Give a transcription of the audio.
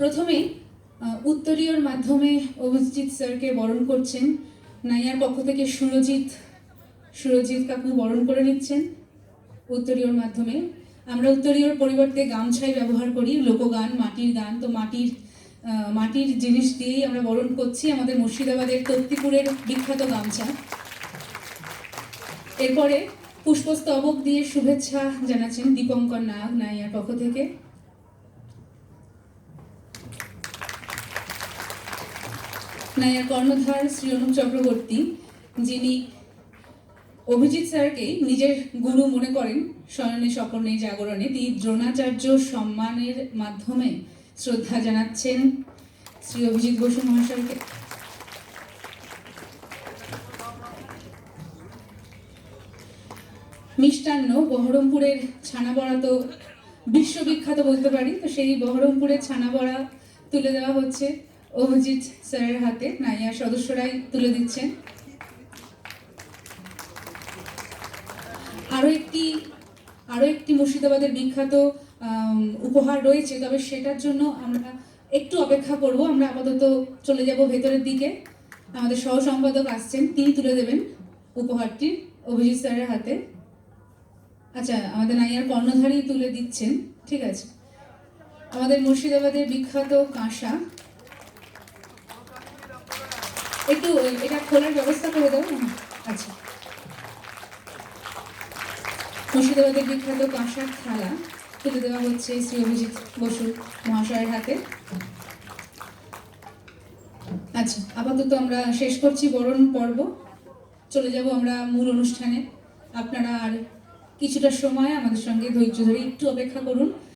প্রথমেই উত্তরীয়র মাধ্যমে অভিজিৎ স্যারকে বরণ করছেন। নাইয়ার পক্ষ থেকে সুরজিৎ সুরজিৎ কাকু বরণ করে নিচ্ছেন উত্তরীয়র মাধ্যমে। আমরা উত্তরীয়র পরিবর্তে গামছাই ব্যবহার করি, লোকগান, মাটির গান। তো মাটির মাটির জিনিস দিয়েই আমরা বরণ করছি আমাদের মুর্শিদাবাদের তত্তিপুরের বিখ্যাত গামছা। এরপরে পুষ্পস্তবক দিয়ে শুভেচ্ছা জানাচ্ছেন দীপঙ্কর নাগ, নাইয়ার পক্ষ থেকে। নাইয়ার কর্ণধার শ্রী অনুপ চক্রবর্তী, যিনি অভিজিৎ স্যারকে নিজের গুরু মনে করেন স্বয়নে স্বপনে জাগরণে, তিনি দ্রোণাচার্য সম্মানের মাধ্যমে শ্রদ্ধা জানাচ্ছেন শ্রী অভিজিৎ বসু মহাশয়কে। মিষ্টান্ন, বহরমপুরের ছানা বড়া তো বিশ্ববিখ্যাত বলতে পারি, তো সেই বহরমপুরের ছানা বড়া তুলে দেওয়া হচ্ছে। অভিজিৎ স্যারের হাতে নাইয়া সদস্যরাই তুলে দিচ্ছেন। আরও একটি আরও একটি মুর্শিদাবাদের বিখ্যাত উপহার রয়েছে, তবে সেটার জন্য আমরা একটু অপেক্ষা করব। আমরা আপাতত চলে যাব ভেতরের দিকে। আমাদের সহ সম্পাদক আসছেন, তিনি তুলে দেবেন উপহারটি অভিজিৎ স্যারের হাতে। আচ্ছা আমাদের নাইয়ার কর্ণধারী তুলে দিচ্ছেন, ঠিক আছে। আমাদের মুর্শিদাবাদের বিখ্যাত কাঁসা। একটু, এটা খোলার ব্যবস্থা করে দাও। আচ্ছা। মুর্শিদাবাদের বিখ্যাত কাঁসার থালা তুলে দেওয়া হচ্ছে শ্রী অভিজিৎ বসু মহাশয়ের হাতে। আচ্ছা আপাতত আমরা শেষ করছি বরণ পর্ব। চলে যাব আমরা মূল অনুষ্ঠানে। আপনারা আর কিছুটা সময় আমাদের সঙ্গে ধৈর্য ধরে একটু অপেক্ষা করুন।